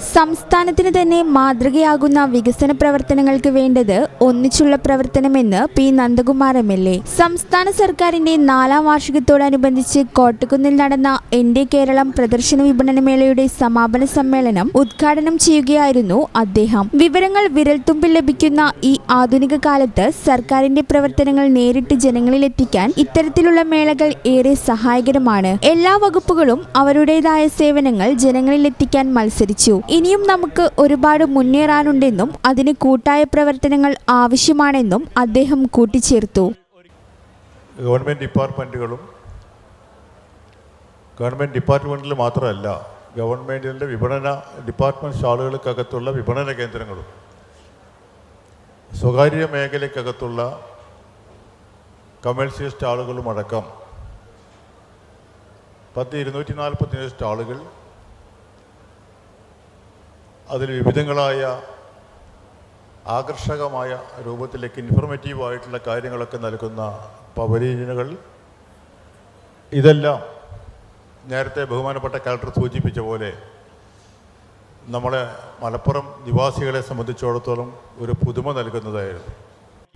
സംസ്ഥാനത്തിന് തന്നെ മാതൃകയാകുന്ന വികസന പ്രവർത്തനങ്ങൾക്ക് വേണ്ടത് ഒന്നിച്ചുള്ള പ്രവർത്തനമെന്ന് P Nandakumar M L A. സംസ്ഥാന സർക്കാരിന്റെ നാലാം വാർഷികത്തോടനുബന്ധിച്ച് കോട്ടക്കുന്നിൽ നടന്ന എന്റെ കേരളം പ്രദർശന വിപണനമേളയുടെ സമാപന സമ്മേളനം ഉദ്ഘാടനം ചെയ്യുകയായിരുന്നു അദ്ദേഹം. വിവരങ്ങൾ വിരൽത്തുമ്പിൽ ലഭിക്കുന്ന ഈ ആധുനിക കാലത്ത് സർക്കാരിന്റെ പ്രവർത്തനങ്ങൾ നേരിട്ട് ജനങ്ങളിലെത്തിക്കാൻ ഇത്തരത്തിലുള്ള മേളകൾ ഏറെ സഹായകരമാണ്. എല്ലാ വകുപ്പുകളും അവരുടേതായ സേവനങ്ങൾ ജനങ്ങളിലെത്തിക്കാൻ മത്സരിച്ചു. ഇനിയും നമുക്ക് ഒരുപാട് മുന്നേറാനുണ്ടെന്നും അതിന് കൂട്ടായ പ്രവർത്തനങ്ങൾ ആവശ്യമാണെന്നും അദ്ദേഹം കൂട്ടിച്ചേർത്തു. ഗവൺമെന്റ് ഡിപ്പാർട്ട്മെന്റുകളും ഗവൺമെന്റ് ഡിപ്പാർട്ട്മെന്റിൽ മാത്രമല്ല ഗവൺമെന്റിന്റെ വിപണന ഡിപ്പാർട്ട്മെന്റ് സ്റ്റാളുകൾക്കകത്തുള്ള വിപണന കേന്ദ്രങ്ങളും സ്വകാര്യ മേഖലയ്ക്കകത്തുള്ള കമേഴ്സ്യൽ സ്റ്റാളുകളുമടക്കം പത്ത് ഇരുന്നൂറ്റി നാൽപ്പത്തിയേഴ് സ്റ്റാളുകൾ അതിൽ വിവിധങ്ങളായ ആകർഷകമായ രൂപത്തിലേക്ക് ഇൻഫർമേറ്റീവായിട്ടുള്ള കാര്യങ്ങളൊക്കെ നൽകുന്ന പവലീനുകൾ ഇതെല്ലാം നേരത്തെ ബഹുമാനപ്പെട്ട കലക്ടർ സൂചിപ്പിച്ച പോലെ നമ്മളെ മലപ്പുറം നിവാസികളെ സംബന്ധിച്ചിടത്തോളം ഒരു പുതുമ നൽകുന്നതായിരുന്നു.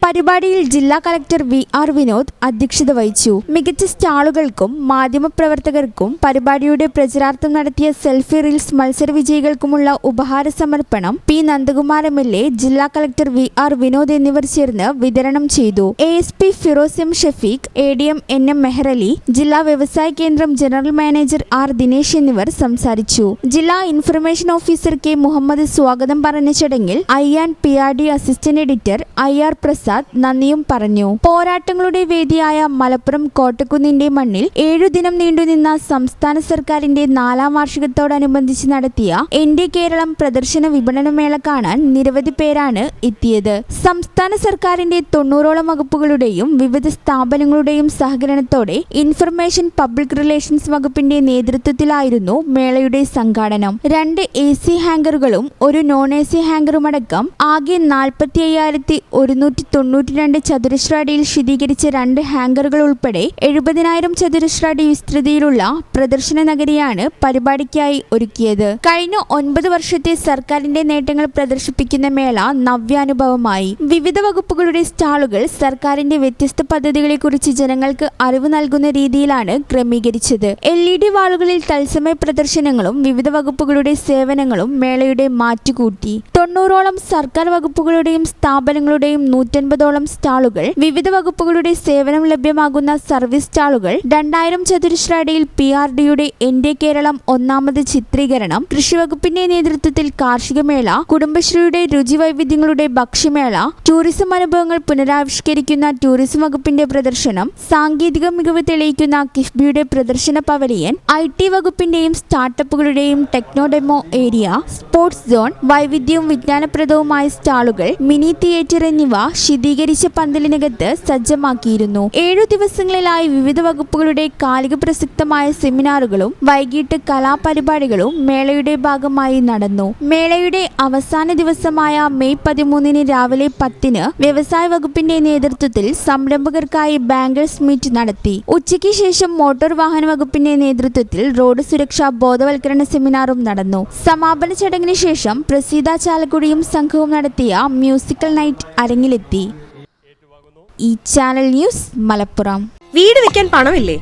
പരിപാടിയിൽ ജില്ലാ കളക്ടർ വി ആർ വിനോദ് അധ്യക്ഷത വഹിച്ചു. മികച്ച സ്റ്റാളുകൾക്കും മാധ്യമപ്രവർത്തകർക്കും പരിപാടിയുടെ പ്രചരാർത്ഥം നടത്തിയ സെൽഫി റീൽസ് മത്സര വിജയികൾക്കുമുള്ള ഉപഹാര സമർപ്പണം P Nandakumar M L A ജില്ലാ കളക്ടർ വി ആർ വിനോദ് എന്നിവർ ചേർന്ന് വിതരണം ചെയ്തു. A S P Firoz M Shafeeq A D M N M Mehrali ജില്ലാ വ്യവസായ കേന്ദ്രം ജനറൽ മാനേജർ ആർ ദിനേശ് എന്നിവർ സംസാരിച്ചു. ജില്ലാ ഇൻഫർമേഷൻ ഓഫീസർ കെ മുഹമ്മദ് സ്വാഗതം പറഞ്ഞ ചടങ്ങിൽ I and P R D assistant editor I R Prasad നന്ദിയും പറഞ്ഞു. പോരാട്ടങ്ങളുടെ വേദിയായ മലപ്പുറം കോട്ടക്കുന്നിന്റെ മണ്ണിൽ ഏഴു ദിനം നീണ്ടുനിന്ന സംസ്ഥാന സർക്കാരിന്റെ നാലാം വാർഷികത്തോടനുബന്ധിച്ച് നടത്തിയ എന്റെ കേരളം പ്രദർശന വിപണനമേള കാണാൻ നിരവധി പേരാണ് എത്തിയത്. സംസ്ഥാന സർക്കാരിന്റെ തൊണ്ണൂറോളം വകുപ്പുകളുടെയും വിവിധ സ്ഥാപനങ്ങളുടെയും സഹകരണത്തോടെ ഇൻഫർമേഷൻ പബ്ലിക് റിലേഷൻസ് വകുപ്പിന്റെ നേതൃത്വത്തിലായിരുന്നു മേളയുടെ സംഘാടനം. രണ്ട് എ സി ഹാങ്കറുകളും ഒരു നോൺ എ സി ഹാങ്കറുമടക്കം ആകെ നാൽപ്പത്തി അയ്യായിരത്തി ഒരുന്നൂറ്റി തൊണ്ണൂറ്റി രണ്ട് ചതുരശ്ര അടിയിൽ ശീതീകരിച്ച രണ്ട് ഹാങ്കറുകൾ ഉൾപ്പെടെ എഴുപതിനായിരം ചതുരശ്ര അടി വിസ്തൃതിയിലുള്ള പ്രദർശന നഗരിയാണ് പരിപാടിക്കായി ഒരുക്കിയത്. കഴിഞ്ഞ ഒൻപത് വർഷത്തെ സർക്കാരിന്റെ നേട്ടങ്ങൾ പ്രദർശിപ്പിക്കുന്ന മേള നവ്യാനുഭവമായി. വിവിധ വകുപ്പുകളുടെ സ്റ്റാളുകൾ സർക്കാരിന്റെ വ്യത്യസ്ത പദ്ധതികളെക്കുറിച്ച് ജനങ്ങൾക്ക് അറിവ് നൽകുന്ന രീതിയിലാണ് ക്രമീകരിച്ചത്. എൽ ഇ ഡി വാളുകളിൽ തത്സമയ പ്രദർശനങ്ങളും വിവിധ വകുപ്പുകളുടെ സേവനങ്ങളും മേളയുടെ മാറ്റുകൂട്ടി. തൊണ്ണൂറോളം സർക്കാർ വകുപ്പുകളുടെയും സ്ഥാപനങ്ങളുടെയും നൂറ്റൻപതോളം സ്റ്റാളുകൾ വിവിധ വകുപ്പുകളുടെ സേവനം ലഭ്യമാകുന്ന സർവീസ് സ്റ്റാളുകൾ രണ്ടായിരം ചതുരശ്ര അടിയിൽ പി ആർ ഡിയുടെ എന്റെ കേരളം ഒന്നാമത് ചിത്രീകരണം കൃഷിവകുപ്പിന്റെ നേതൃത്വത്തിൽ കാർഷികമേള കുടുംബശ്രീയുടെ രുചി വൈവിധ്യങ്ങളുടെ ഭക്ഷ്യമേള ടൂറിസം അനുഭവങ്ങൾ പുനരാവിഷ്കരിക്കുന്ന ടൂറിസം വകുപ്പിന്റെ പ്രദർശനം സാങ്കേതിക മികവ് തെളിയിക്കുന്ന കിഫ്ബിയുടെ പ്രദർശന പവലിയൻ ഐ ടി വകുപ്പിന്റെയും സ്റ്റാർട്ടപ്പുകളുടെയും techno demo area sports zone വൈവിധ്യവും വിജ്ഞാനപ്രദവുമായ സ്റ്റാളുകൾ മിനി തിയേറ്റർ എന്നിവ ശീതീകരിച്ച പന്തലിനകത്ത് സജ്ജമാക്കിയിരുന്നു. ഏഴു ദിവസങ്ങളിലായി വിവിധ വകുപ്പുകളുടെ കാലിക പ്രസക്തമായ സെമിനാറുകളും വൈകിട്ട് കലാപരിപാടികളും മേളയുടെ ഭാഗമായി നടന്നു. മേളയുടെ അവസാന ദിവസമായ മെയ് പതിമൂന്നിന് രാവിലെ പത്തിന് വ്യവസായ വകുപ്പിന്റെ നേതൃത്വത്തിൽ സംരംഭകർക്കായി ബാങ്കേഴ്സ് മീറ്റ് നടത്തി. ഉച്ചയ്ക്ക് ശേഷം മോട്ടോർ വാഹന വകുപ്പിന്റെ നേതൃത്വത്തിൽ റോഡ് സുരക്ഷാ ബോധവൽക്കരണ സെമിനാറും നടന്നു. സമാപന ചടങ്ങിന് ശേഷം പ്രസീത ചാലക്കുടിയും സംഘവും നടത്തിയ മ്യൂസിക്കൽ നൈറ്റ് അരങ്ങിലെത്തി. ഈ ചാനൽ ന്യൂസ് മലപ്പുറം. വീട് വെക്കാൻ പണമില്ലേ?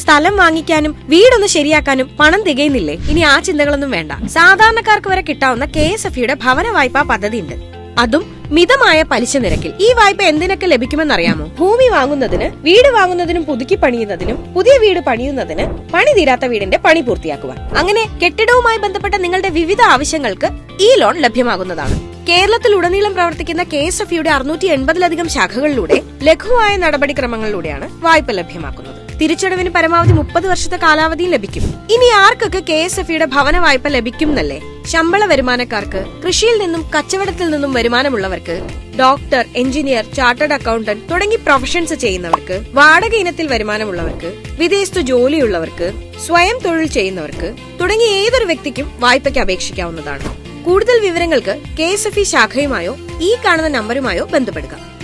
സ്ഥലം വാങ്ങിക്കാനും വീടൊന്ന് ശരിയാക്കാനും പണം തികയുന്നില്ലേ? ഇനി ആ ചിന്തകളൊന്നും വേണ്ട. സാധാരണക്കാർക്ക് വരെ കിട്ടാവുന്ന കെ എസ് എഫ് യുടെ ഭവന വായ്പാ പദ്ധതി ഉണ്ട് അതും മിതമായ പലിശ നിരക്കിൽ. ഈ വായ്പ എന്തിനൊക്കെ ലഭിക്കുമെന്നറിയാമോ? ഭൂമി വാങ്ങുന്നതിന് വീട് വാങ്ങുന്നതിനും പുതുക്കി പണിയുന്നതിനും പുതിയ വീട് പണിയുന്നതിന് പണി തീരാത്ത വീടിന്റെ പണി പൂർത്തിയാക്കുവാൻ. അങ്ങനെ കെട്ടിടവുമായി ബന്ധപ്പെട്ട നിങ്ങളുടെ വിവിധ ആവശ്യങ്ങൾക്ക് ഈ ലോൺ ലഭ്യമാകുന്നതാണ്. കേരളത്തിൽ ഉടനീളം പ്രവർത്തിക്കുന്ന കെ എസ് എഫ് യുടെ അറുന്നൂറ്റി എൺപതിലധികം ശാഖകളിലൂടെ ലഘുവായ നടപടിക്രമങ്ങളിലൂടെയാണ് വായ്പ ലഭ്യമാക്കുന്നത്. തിരിച്ചടവിന് പരമാവധി മുപ്പത് വർഷത്തെ കാലാവധിയും ലഭിക്കും. ഇനി ആർക്കൊക്കെ കെ എസ് എഫ് യുടെ ഭവന വായ്പ ലഭിക്കും എന്നല്ലേ ശമ്പള വരുമാനക്കാർക്ക് കൃഷിയിൽ നിന്നും കച്ചവടത്തിൽ നിന്നും വരുമാനമുള്ളവർക്ക് ഡോക്ടർ എഞ്ചിനീയർ ചാർട്ടേഡ് അക്കൗണ്ടന്റ് തുടങ്ങി പ്രൊഫഷൻസ് ചെയ്യുന്നവർക്ക് വാടക ഇനത്തിൽ വരുമാനമുള്ളവർക്ക് വിദേശത്ത് ജോലിയുള്ളവർക്ക് സ്വയം തൊഴിൽ ചെയ്യുന്നവർക്ക് തുടങ്ങി ഏതൊരു വ്യക്തിക്കും വായ്പയ്ക്ക് അപേക്ഷിക്കാവുന്നതാണ്. കൂടുതൽ വിവരങ്ങൾക്ക് കെ എസ് എഫ് ഇ ശാഖയുമായോ ഈ കാണുന്ന നമ്പറുമായോ ബന്ധപ്പെടുക.